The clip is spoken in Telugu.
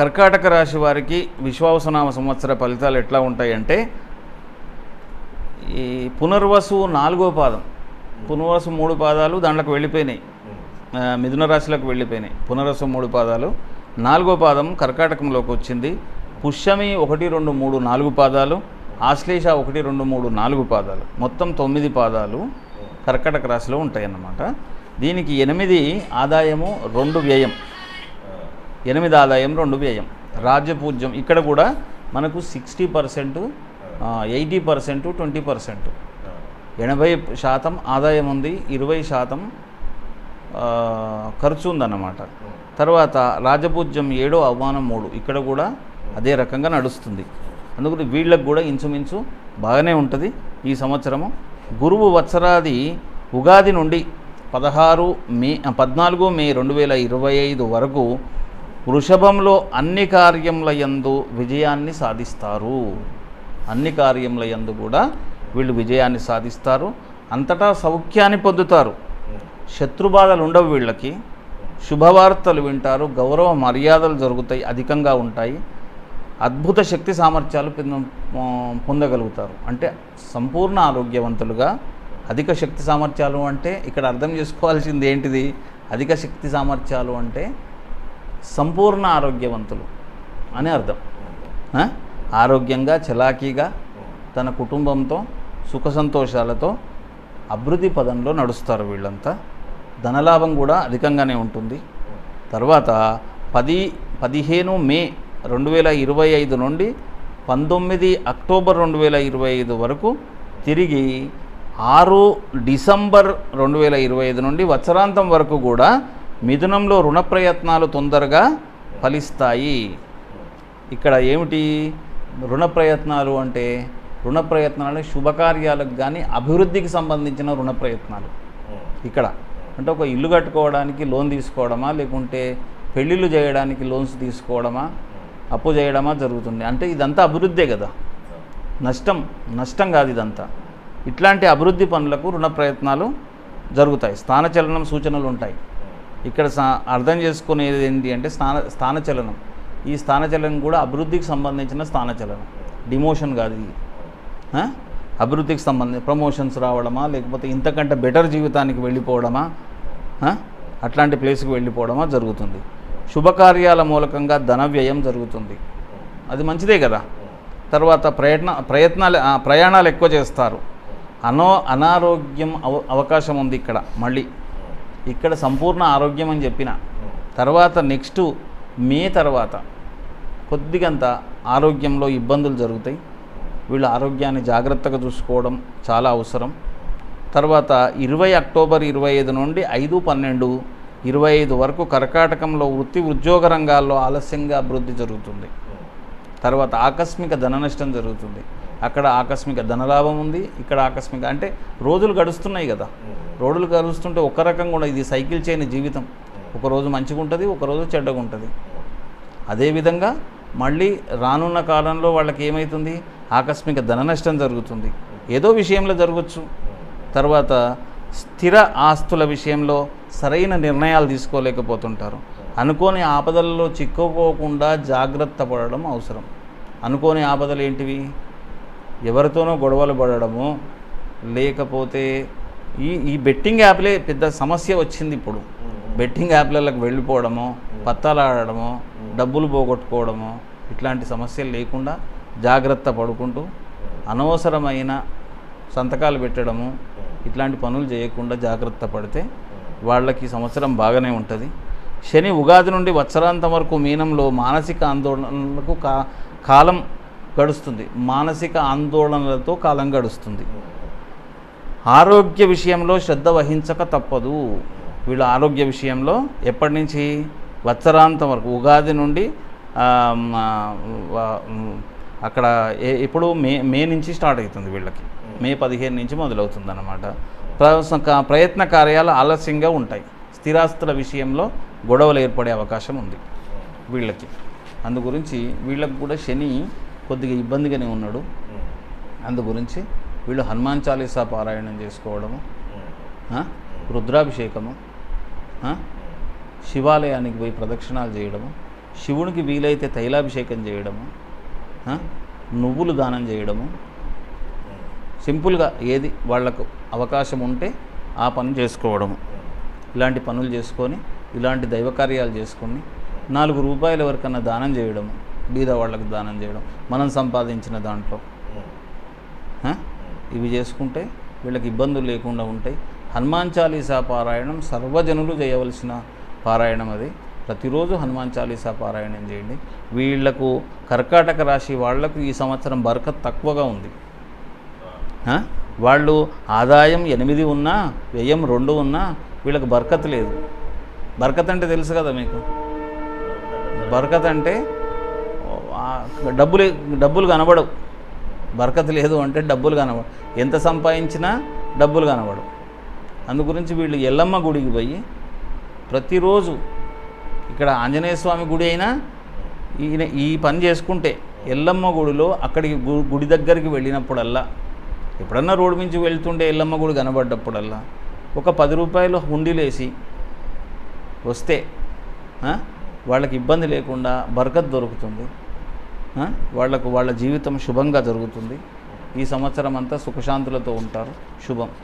కర్కాటక రాశి వారికి విశ్వావసనామ సంవత్సర ఫలితాలు ఎట్లా ఉంటాయంటే ఈ పునర్వసు నాలుగో పాదం. పునర్వసు మూడు పాదాలు దాంట్లోకి వెళ్ళిపోయినాయి. మిథున రాశిలోకి వెళ్ళిపోయినాయి. పునర్వసు మూడు పాదాలు. నాలుగో పాదం కర్కాటకంలోకి వచ్చింది. పుష్యమి ఒకటి రెండు మూడు నాలుగు పాదాలు. ఆశ్లేష ఒకటి రెండు మూడు నాలుగు పాదాలు. మొత్తం తొమ్మిది పాదాలు కర్కాటక రాశిలో ఉంటాయన్నమాట. దీనికి ఎనిమిది ఆదాయము రెండు వ్యయం. ఎనిమిది ఆదాయం రెండు వ్యయం. రాజ్యపూజ్యం ఇక్కడ కూడా మనకు sixty percent eighty percent twenty percent. ఎనభై శాతం ఆదాయం ఉంది ఇరవై శాతం ఖర్చు ఉందన్నమాట. తర్వాత రాజపూజ్యం ఏడో అవమానం మూడు. ఇక్కడ కూడా అదే రకంగా నడుస్తుంది. అందుకని వీళ్ళకు కూడా ఇంచుమించు బాగానే ఉంటుంది ఈ సంవత్సరము. గురువు వత్సరాది ఉగాది నుండి పదహారు మే పద్నాలుగు మే రెండు వేల ఇరవై ఐదు వరకు వృషభంలో అన్ని కార్యముల యందు విజయాన్ని సాధిస్తారు. అన్ని కార్యముల యందు కూడా వీళ్ళు విజయాన్ని సాధిస్తారు. అంతటా సౌఖ్యాన్ని పొందుతారు. శత్రుబాధలు ఉండవు వీళ్ళకి. శుభవార్తలు వింటారు. గౌరవ మర్యాదలు జరుగుతాయి. అధికంగా ఉంటాయి. అద్భుత శక్తి సామర్థ్యాలు పొందగలుగుతారు. అంటే సంపూర్ణ ఆరోగ్యవంతులుగా అధిక శక్తి సామర్థ్యాలు అంటే ఇక్కడ అర్థం చేసుకోవాల్సింది ఏంటిది? అధిక శక్తి సామర్థ్యాలు అంటే సంపూర్ణ ఆరోగ్యవంతులు అని అర్థం. ఆరోగ్యంగా చలాకీగా తన కుటుంబంతో సుఖ సంతోషాలతో అభివృద్ధి పదంలో నడుస్తారు వీళ్ళంతా. ధనలాభం కూడా అధికంగానే ఉంటుంది. తర్వాత పది పదిహేను మే రెండు వేల ఇరవై ఐదు నుండి పంతొమ్మిది అక్టోబర్ రెండు వేల ఇరవై ఐదు వరకు తిరిగి ఆరు డిసెంబర్ రెండు వేల ఇరవై ఐదు నుండి వత్సరాంతం వరకు కూడా మిథునంలో రుణ ప్రయత్నాలు తొందరగా ఫలిస్తాయి. ఇక్కడ ఏమిటి? రుణ ప్రయత్నాలు అంటే రుణ ప్రయత్నాలు శుభకార్యాలకు కానీ అభివృద్ధికి సంబంధించిన రుణ ప్రయత్నాలు. ఇక్కడ అంటే ఒక ఇల్లు కట్టుకోవడానికి లోన్ తీసుకోవడమా? లేకుంటే పెళ్ళిళ్ళు చేయడానికి లోన్స్ తీసుకోవడమా? అప్పు చేయడమా జరుగుతుంది. అంటే ఇదంతా అభివృద్ధే కదా. నష్టం నష్టం కాదు ఇదంతా. ఇట్లాంటి అభివృద్ధి పనులకు రుణ ప్రయత్నాలు జరుగుతాయి. స్థానచలనం సూచనలు ఉంటాయి. ఇక్కడ సా- అర్థం చేసుకునేది ఏంటి అంటే స్థాన స్థానచలనం. ఈ స్థానచలనం కూడా అభివృద్ధికి సంబంధించిన స్థానచలనం. డిమోషన్ కాదు ఇది. అభివృద్ధికి సంబంధించి ప్రమోషన్స్ రావడమా లేకపోతే ఇంతకంటే బెటర్ జీవితానికి వెళ్ళిపోవడమా అట్లాంటి ప్లేస్కి వెళ్ళిపోవడమా జరుగుతుంది. శుభకార్యాల మూలకంగా ధన వ్యయం జరుగుతుంది. అది మంచిదే కదా. తర్వాత ప్రయత్న ప్రయత్నాలు ప్రయాణాలు ఎక్కువ చేస్తారు. అనో అనారోగ్యం అవ అవకాశం ఉంది ఇక్కడ మళ్ళీ. ఇక్కడ సంపూర్ణ ఆరోగ్యం అని చెప్పిన. తర్వాత నెక్స్ట్ మే తర్వాత కొద్దిగంత ఆరోగ్యంలో ఇబ్బందులు జరుగుతాయి. వీళ్ళ ఆరోగ్యాన్ని జాగ్రత్తగా చూసుకోవడం చాలా అవసరం. తర్వాత ఇరవై అక్టోబర్ ఇరవై ఐదు నుండి ఐదు పన్నెండు ఇరవై ఐదు వరకు కర్కాటకంలో వృత్తి ఉద్యోగ రంగాల్లో ఆలస్యంగా అభివృద్ధి జరుగుతుంది. తర్వాత ఆకస్మిక ధన నష్టం జరుగుతుంది. అక్కడ ఆకస్మిక ధనలాభం ఉంది ఇక్కడ ఆకస్మిక అంటే రోజులు గడుస్తున్నాయి కదా. రోడ్లు కలుస్తుంటే ఒక రకంగా ఉండదు. ఇది సైకిల్ చేయని జీవితం. ఒకరోజు మంచిగా ఉంటుంది ఒక రోజు చెడ్డగా ఉంటుంది అదేవిధంగా మళ్ళీ రానున్న కాలంలో వాళ్ళకి ఏమవుతుంది ఆకస్మిక ధన నష్టం జరుగుతుంది. ఏదో విషయంలో జరగచ్చు. తర్వాత స్థిర ఆస్తుల విషయంలో సరైన నిర్ణయాలు తీసుకోలేకపోతుంటారు. అనుకోని ఆపదలలో చిక్కుకోకుండా జాగ్రత్త పడడం అవసరం. అనుకోని ఆపదలు ఏంటివి? ఎవరితోనో గొడవలు పడడము. లేకపోతే ఈ ఈ బెట్టింగ్ యాప్లే పెద్ద సమస్య వచ్చింది ఇప్పుడు. బెట్టింగ్ యాప్లకు వెళ్ళిపోవడము పత్తాలాడడము డబ్బులు పోగొట్టుకోవడము ఇట్లాంటి సమస్యలు లేకుండా జాగ్రత్త పడుకుంటూ అనవసరమైన సంతకాలు పెట్టడము ఇట్లాంటి పనులు చేయకుండా జాగ్రత్త పడితే వాళ్ళకి సంవత్సరం బాగానే ఉంటుంది. శని ఉగాది నుండి వత్సరాంతం వరకు మీనంలో మానసిక ఆందోళనలకు కా కాలం గడుస్తుంది. మానసిక ఆందోళనలతో కాలం గడుస్తుంది. ఆరోగ్య విషయంలో శ్రద్ధ వహించక తప్పదు. వీళ్ళ ఆరోగ్య విషయంలో ఎప్పటి నుంచి? వత్సరాంతం వరకు ఉగాది నుండి అక్కడ ఏ- ఇప్పుడు మే మే నుంచి స్టార్ట్ అవుతుంది వీళ్ళకి. మే పదిహేను నుంచి మొదలవుతుంది అనమాట ప్రయత్న కార్యాలు ఆలస్యంగా ఉంటాయి. స్థిరాస్తుల విషయంలో గొడవలు ఏర్పడే అవకాశం ఉంది వీళ్ళకి. అందు గురించి వీళ్ళకి కూడా శని కొద్దిగా ఇబ్బందిగానే ఉన్నాడు. అందు గురించి వీళ్ళు హనుమాన్ చాలీసా పారాయణం చేసుకోవడము రుద్రాభిషేకము శివాలయానికి పోయి ప్రదక్షిణాలు చేయడము శివునికి వీలైతే తైలాభిషేకం చేయడము నువ్వులు దానం చేయడము. సింపుల్గా ఏది వాళ్ళకు అవకాశం ఉంటే ఆ పని చేసుకోవడము. ఇలాంటి పనులు చేసుకొని ఇలాంటి దైవ కార్యాలు చేసుకొని నాలుగు రూపాయల వరకన్నా దానం చేయడము బీద వాళ్ళకు దానం చేయడం మనం సంపాదించిన దాంట్లో. ఇవి చేసుకుంటే వీళ్ళకి ఇబ్బందులు లేకుండా ఉంటాయి. హనుమాన్ చాలీసా పారాయణం సర్వజనులు చేయవలసిన పారాయణం అది. ప్రతిరోజు హనుమాన్ చాలీసా పారాయణం చేయండి. వీళ్ళకు కర్కాటక రాశి వాళ్ళకు ఈ సంవత్సరం బరకత్ తక్కువగా ఉంది. వాళ్ళు ఆదాయం ఎనిమిది ఉన్నా వ్యయం రెండు ఉన్నా వీళ్ళకి బరకత్ లేదు. బరకత్ అంటే తెలుసు కదా మీకు? బరకత్ అంటే డబ్బులు డబ్బులు కనబడవు. బరకత్ లేదు అంటే డబ్బులు కనబడు ఎంత సంపాదించినా డబ్బులు కనబడవు. అందు గురించి వీళ్ళు ఎల్లమ్మ గుడికి పోయి ప్రతిరోజు ఇక్కడ ఆంజనేయ స్వామి గుడి అయినా ఈయన ఈ పని చేసుకుంటే ఎల్లమ్మ గుడిలో అక్కడికి గు- గుడి దగ్గరికి వెళ్ళినప్పుడల్లా ఎప్పుడన్నా రోడ్డు నుంచి వెళ్తుంటే ఎల్లమ్మ గుడి కనబడ్డప్పుడల్లా ఒక పది రూపాయలు హుండీలేసి వస్తే వాళ్ళకి ఇబ్బంది లేకుండా బరకత్ దొరుకుతుంది. వాళ్ళకు వాళ్ళ జీవితం శుభంగా జరుగుతుంది. ఈ సంవత్సరం అంతా సుఖశాంతులతో ఉంటారు. శుభం.